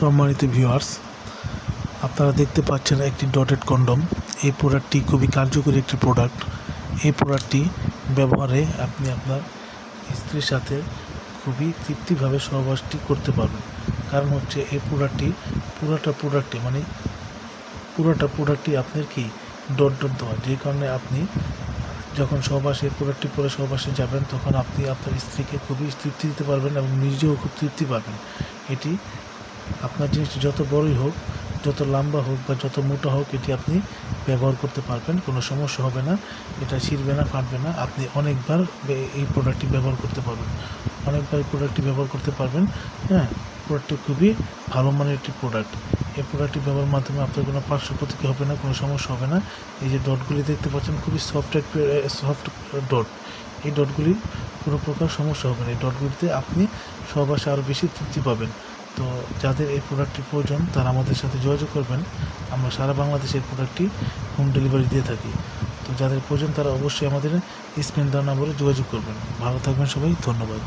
সম্মানিত ভিউয়ার্স আপনারা দেখতে পাচ্ছেন একটি ডটেড কন্ডম এই প্রোডাক্টটি খুবই কার্যকরী একটি প্রোডাক্ট এই প্রোডাক্টটি ব্যবহারে আপনি আপনার স্ত্রীর সাথে খুবই তৃপ্তিভাবে সহবাসটি করতে পারবেন। কারণ হচ্ছে এই প্রোডাক্টটি পুরোটা প্রোডাক্টে মানে পুরোটা প্রোডাক্টটি আপনার কি ডট ডট দেওয়া। যে কারণে আপনি যখন সহবাসে প্রোডাক্টটি পরে সহবাসে যাবেন, তখন আপনি আপনার স্ত্রীকে খুবই তৃপ্তি দিতে পারবেন এবং নিজেও খুব তৃপ্তি পাবেন। এটি আপনার জিনিসটি যত বড়ই হোক, যত লম্বা হোক বা যত মোটা হোক, এটি আপনি ব্যবহার করতে পারবেন, কোনো সমস্যা হবে না। এটা ছিঁড়বে না, ফাটবে না। আপনি অনেকবার এই প্রোডাক্টটি ব্যবহার করতে পারবেন। অনেকবার এই প্রোডাক্টটি ব্যবহার করতে পারবেন হ্যাঁ? প্রোডাক্টটি খুবই ভালো মানের একটি প্রোডাক্ট এই প্রোডাক্টটি ব্যবহারের মাধ্যমে আপনার কোনো পার্শ্ব প্রতিক্রিয়া হবে না, কোনো সমস্যা হবে না। এই যে ডটগুলি দেখতে পাচ্ছেন, খুবই সফট সফট ডট এই ডটগুলি কোনো প্রকার সমস্যা হবে না। এই ডটগুলিতে আপনি সহবাসে আরও বেশি তৃপ্তি পাবেন। তো যাদের এই প্রোডাক্টটি প্রয়োজন, তারা আমাদের সাথে যোগাযোগ করবেন। আমরা সারা বাংলাদেশে এই প্রোডাক্টটি হোম ডেলিভারি দিয়ে থাকি। তো যাদের প্রয়োজন, তারা অবশ্যই আমাদের স্ক্রিন দেওয়া নম্বরে যোগাযোগ করবেন। ভালো থাকবেন সবাই, ধন্যবাদ।